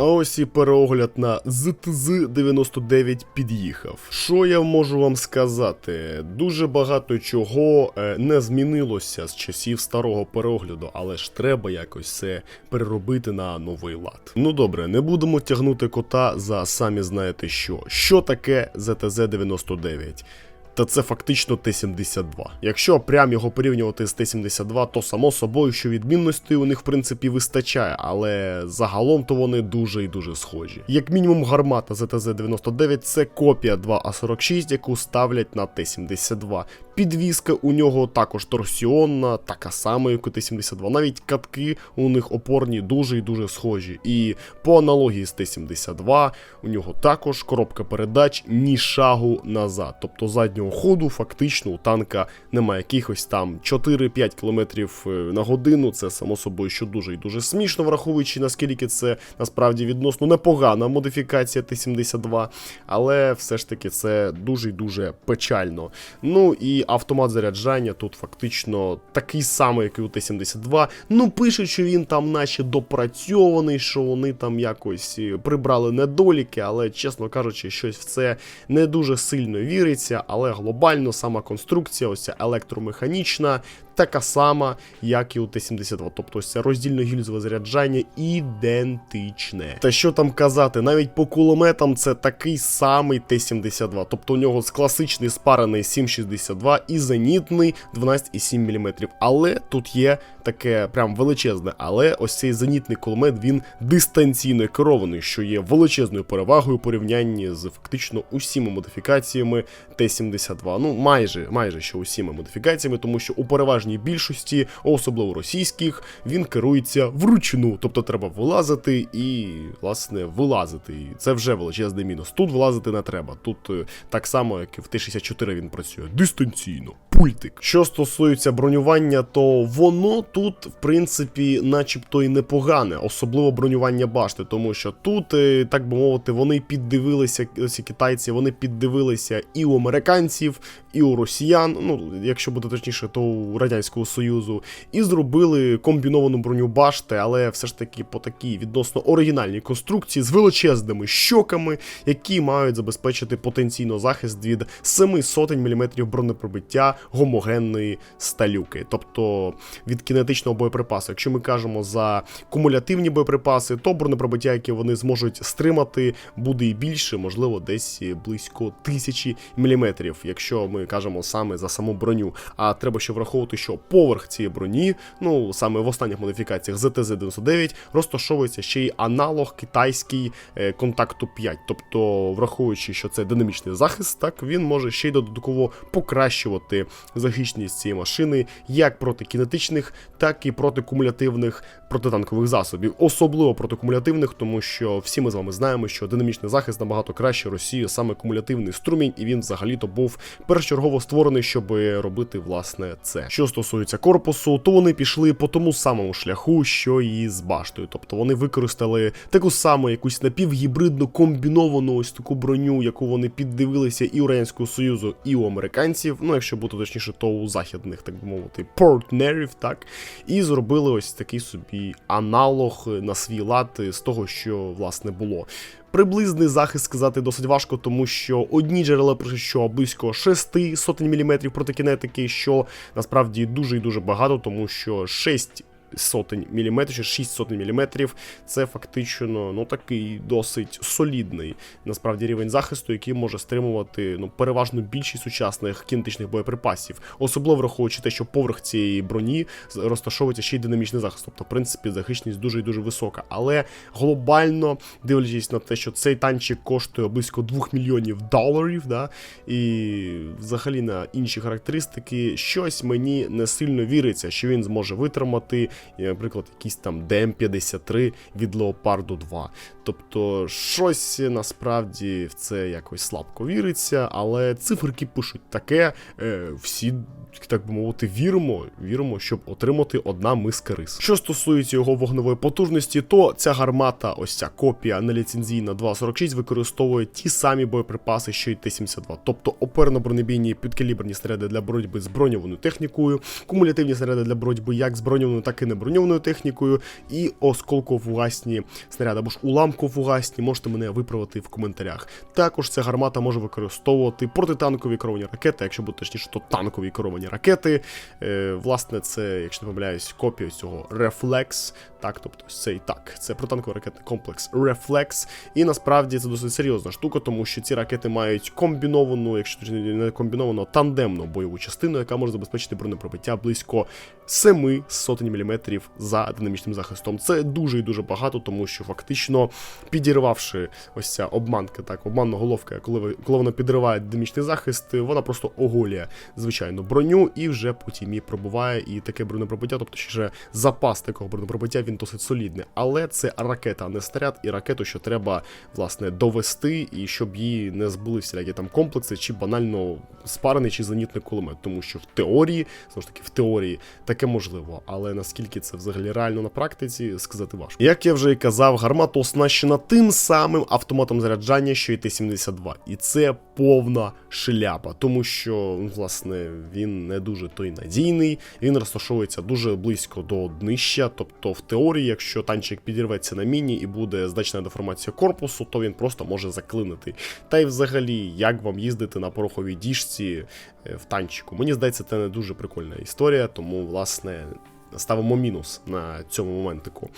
А ось і переогляд на ЗТЗ-99 під'їхав. Що я можу вам сказати? Дуже багато чого е, не змінилося з часів старого переогляду, але ж треба якось це переробити на новий лад. Ну добре, не будемо тягнути кота за самі знаєте що. Що таке ЗТЗ-99? Та це фактично Т-72. Якщо прям його порівнювати з Т-72, то само собою, що відмінностей у них в принципі вистачає, але загалом то вони дуже і дуже схожі. Як мінімум, гармата ЗТЗ-99 це копія 2А46, яку ставлять на Т-72. Підвізка у нього також торсіонна, така сама, як у Т-72. Навіть катки у них опорні дуже і дуже схожі. І по аналогії з Т-72 у нього також коробка передач ні шагу назад. Тобто заднього ходу фактично у танка немає якихось там 4-5 км на годину. Це само собою, що дуже і дуже смішно, враховуючи наскільки це насправді відносно непогана модифікація Т-72, але все ж таки це дуже і дуже печально. Ну і автомат заряджання тут фактично такий самий, як і у Т-72. Ну, пишуть, що він там наче допрацьований, що вони там якось е, прибрали недоліки, але, чесно кажучи, щось в це не дуже сильно віриться. Але глобально сама конструкція, ось ця електромеханічна, така сама, як і у Т-72. Тобто це роздільно-гільзове заряджання ідентичне. Та що там казати, навіть по кулеметам це такий самий Т-72. Тобто у нього класичний спарений 7,62 і зенітний 12,7 мм. Але тут є таке прям величезне. Але ось цей зенітний кулемет він дистанційно керований, що є величезною перевагою у порівнянні з фактично усіма модифікаціями Т-72. Ну майже майже що усіма модифікаціями, тому що у переважній більшості, особливо російських, він керується вручну. Тобто треба вилазити і, власне, вилазити. І це вже величезний мінус. Тут вилазити не треба. Тут е, так само, як і в Т-64 він працює дистанційно. Пультик. Що стосується бронювання, то воно тут, в принципі, начебто і непогане, особливо бронювання башти, тому що тут, е, так би мовити, вони піддивилися, ці китайці, вони піддивилися і у американців, і у росіян, ну, якщо буде точніше, то у Радянського Союзу, і зробили комбіновану броню башти, але все ж таки по такій відносно оригінальній конструкції з величезними щоками, які мають забезпечити потенційно захист від 7 сотень міліметрів бронепробиття гомогенної сталюки, тобто від кінетичного боєприпасу. Якщо ми кажемо за кумулятивні боєприпаси, то бронепробиття, яке вони зможуть стримати, буде і більше, можливо, десь близько тисячі міліметрів, якщо ми кажемо саме за саму броню. А треба ще враховувати, що поверх цієї броні, ну саме в останніх модифікаціях ЗТЗ-99, розташовується ще й аналог китайський е, контакту 5. Тобто, враховуючи, що це динамічний захист, так він може ще й додатково покращувати захищеність цієї машини як проти кінетичних, так і проти кумулятивних протитанкових засобів, особливо проти кумулятивних, тому що всі ми з вами знаємо, що динамічний захист набагато краще Росії саме кумулятивний струмінь, і він взагалі-то був першочергово створений, щоб робити власне це. Що стосується корпусу, то вони пішли по тому самому шляху, що і з баштою. Тобто вони використали таку саму якусь напівгібридну комбіновану ось таку броню, яку вони піддивилися і у Радянського Союзу, і у американців. Ну, якщо бути точніше, то у західних, так би мовити, партнерів, так, і зробили ось такий собі аналог на свій лад з того, що власне було. Приблизний захист сказати досить важко, тому що одні джерела пишуть, що близько 6 сотень міліметрів протикінетики, що насправді дуже і дуже багато, тому що 6 сотень міліметрів, чи 6 сотень міліметрів, це фактично ну такий досить солідний насправді рівень захисту, який може стримувати ну переважно більшість сучасних кінетичних боєприпасів, особливо враховуючи те, що поверх цієї броні розташовується ще й динамічний захист. Тобто, в принципі, захищеність дуже і дуже висока. Але глобально дивлячись на те, що цей танчик коштує близько 2 мільйонів доларів, да, і взагалі на інші характеристики, щось мені не сильно віриться, що він зможе витримати і, наприклад, якийсь там ДМ-53 від Леопарду 2. Тобто, щось насправді в це якось слабко віриться, але циферки пишуть таке, е, всі, так би мовити, віримо, віримо, щоб отримати одна миска рис. Що стосується його вогневої потужності, то ця гармата, ось ця копія неліцензійна 2.46, використовує ті самі боєприпаси, що й Т-72, тобто оперно-бронебійні підкаліберні снаряди для боротьби з броньованою технікою, кумулятивні снаряди для боротьби як з броньованою, так і не броньованою технікою, і осколковугасні снаряди або ж уламковугасні, можете мене виправити в коментарях. Також ця гармата може використовувати протитанкові керовані ракети, якщо бути точніше, то танкові керовані ракети. Е, власне, це, якщо не помиляюсь, копія цього Reflex. Так, тобто це і так. Це протанковий ракетний комплекс Reflex. І насправді це досить серйозна штука, тому що ці ракети мають комбіновану, якщо точніше, не комбіновану, тандемну бойову частину, яка може забезпечити бронепробиття близько 7 сотень міліметрів за динамічним захистом. Це дуже і дуже багато, тому що фактично підірвавши ось ця обманка, так, обманна головка, коли ви коли вона підриває динамічний захист, вона просто оголює звичайно броню і вже потім її пробуває. І таке бронепробиття, тобто ще запас такого бронепробиття, він досить солідний. Але це ракета, а не снаряд, і ракету, що треба власне довести, і щоб її не збили всілякі там комплекси, чи банально спарений чи зенітний кулемет, тому що в теорії, знову ж таки, в теорії таке можливо, але наскільки це взагалі реально на практиці, сказати важко. Як я вже і казав, гармата оснащена тим самим автоматом заряджання, що і Т-72, і це повна шляпа, тому що ну, власне він не дуже той надійний, він розташовується дуже близько до днища. Тобто, в теорії, якщо танчик підірветься на міні і буде значна деформація корпусу, то він просто може заклинити. Та й взагалі, як вам їздити на пороховій діжці е, в танчику? Мені здається, це не дуже прикольна історія, тому власне ставимо мінус на цьому моментику.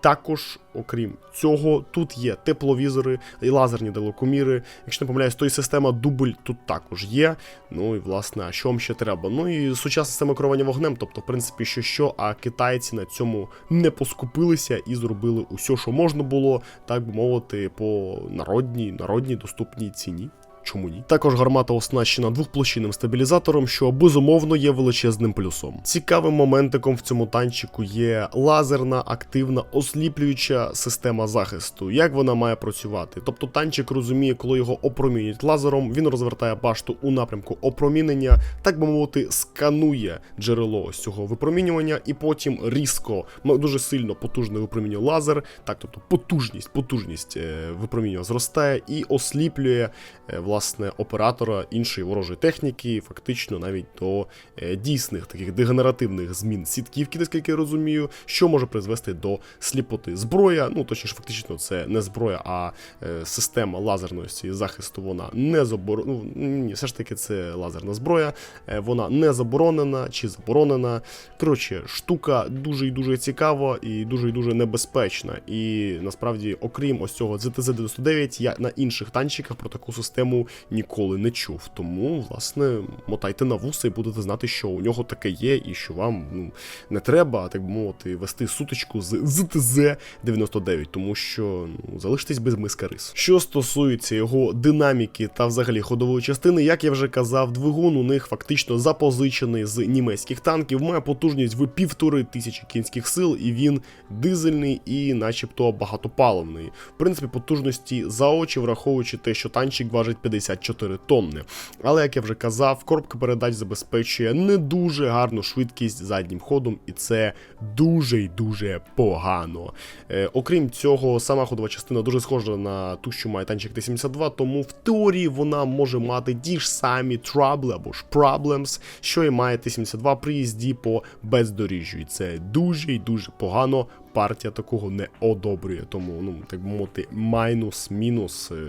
Також, окрім цього, тут є тепловізори і лазерні далекоміри. Якщо не помиляюсь, то і система дубль тут також є. Ну і власне, а що вам ще треба? Ну і сучасна система керування вогнем, тобто, в принципі, що що, а китайці на цьому не поскупилися і зробили усе, що можна було, так би мовити, по народній, народній доступній ціні. Чому ні? Також гармата оснащена двохплощинним стабілізатором, що безумовно є величезним плюсом. Цікавим моментиком в цьому танчику є лазерна активна осліплююча система захисту. Як вона має працювати? Тобто танчик розуміє, коли його опромінюють лазером, він розвертає башту у напрямку опромінення, так би мовити, сканує джерело ось цього випромінювання, і потім різко, дуже сильно потужно випромінює лазер. Так, тобто потужність, потужність е, випромінювання зростає і осліплює е, власне оператора іншої ворожої техніки, фактично навіть до е, дійсних таких дегенеративних змін сітківки, наскільки я розумію, що може призвести до сліпоти. Зброя, ну точніше, фактично, це не зброя, а е, система лазерності захисту. Вона не заборонена. Ну, все ж таки, це лазерна зброя, е, вона не заборонена чи заборонена. Коротше, штука дуже і дуже цікава і дуже і дуже небезпечна. І насправді, окрім ось цього ZTZ-99, я на інших танчиках про таку систему ніколи не чув. Тому, власне, мотайте на вуса і будете знати, що у нього таке є, і що вам ну, не треба, так би мовити, вести сутичку з ZTZ-99, тому що ну, залишитесь без миска рис. Що стосується його динаміки та взагалі ходової частини, як я вже казав, двигун у них фактично запозичений з німецьких танків, має потужність в півтори тисячі кінських сил, і він дизельний і, начебто, багатопаливний. В принципі, потужності за очі, враховуючи те, що танчик важить 54 тонни. Але, як я вже казав, коробка передач забезпечує не дуже гарну швидкість заднім ходом, і це дуже й дуже погано. Е, окрім цього, сама ходова частина дуже схожа на ту, що має танчик Т-72, тому в теорії вона може мати ті ж самі трабли або ж problems, що і має Т-72 при їзді по бездоріжжю. І це дуже й дуже погано партія такого не одобрює. Тому, ну, так би мовити, майнус, мінус. е,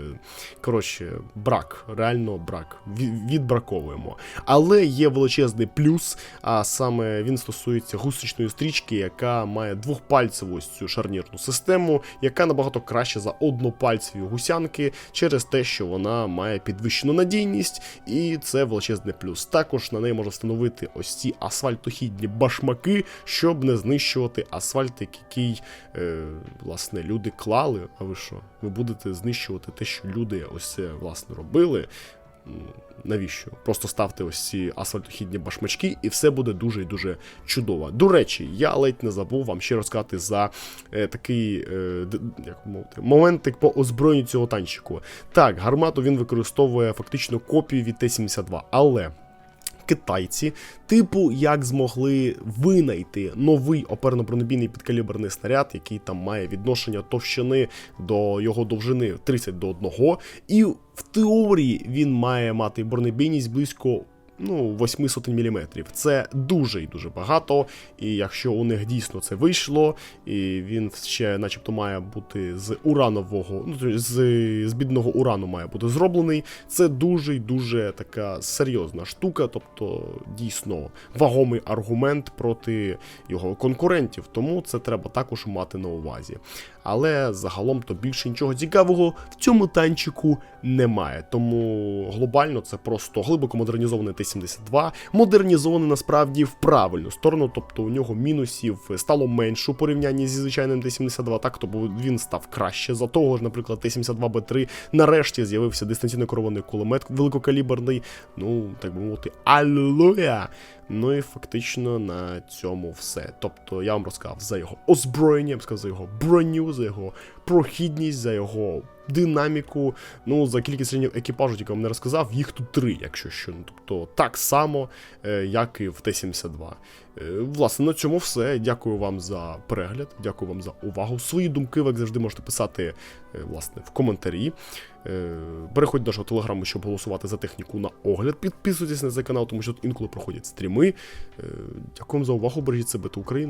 Коротше, брак, реально брак. Відбраковуємо. Але є величезний плюс, а саме він стосується гусечної стрічки, яка має двохпальцеву ось цю шарнірну систему, яка набагато краще за однопальцеві гусянки, через те, що вона має підвищену надійність, і це величезний плюс. Також на неї можна встановити ось ці асфальтохідні башмаки, щоб не знищувати асфальт, який е, власне люди клали. А ви що? Ви будете знищувати те, що люди ось це власне робили. Навіщо? Просто ставте ось ці асфальтохідні башмачки, і все буде дуже і дуже чудово. До речі, я ледь не забув вам ще розказати за е, такий е, як мовити, моментик по озброєнню цього танчику. Так, гармату він використовує фактично копію від Т-72, але. Китайці, типу, як змогли винайти новий оперно-бронебійний підкаліберний снаряд, який там має відношення товщини до його довжини 30 до 1, і в теорії він має мати бронебійність близько ну, 8 сотень міліметрів. Це дуже і дуже багато. І якщо у них дійсно це вийшло, і він ще, начебто, має бути з уранового, ну з, з бідного урану має бути зроблений, це дуже і дуже така серйозна штука, тобто дійсно вагомий аргумент проти його конкурентів. Тому це треба також мати на увазі. Але загалом то більше нічого цікавого в цьому танчику немає. Тому глобально це просто глибоко модернізований Т-72, модернізований насправді в правильну сторону, тобто у нього мінусів стало менше у порівнянні зі звичайним Т-72, так тобто він став краще. За того ж, наприклад, Т-72Б3 нарешті з'явився дистанційно керований кулемет великокаліберний. Ну, так би мовити, аллилуйя! Ну і фактично на цьому все. Тобто я вам розказав за його озброєння, я б сказав, за його броню, за його прохідність, за його динаміку. Ну, за кількість членів екіпажу, тільки вам не розказав, їх тут три, якщо що. Ну, тобто так само, е, як і в Т-72. Е, Власне, на цьому все. Дякую вам за перегляд, дякую вам за увагу. Свої думки, ви як завжди можете писати е, власне, в коментарі. Переходьте до нашого телеграму, щоб голосувати за техніку на огляд. Підписуйтесь на цей канал, тому що тут інколи проходять стріми. Дякую вам за увагу, бережіть себе та Україну.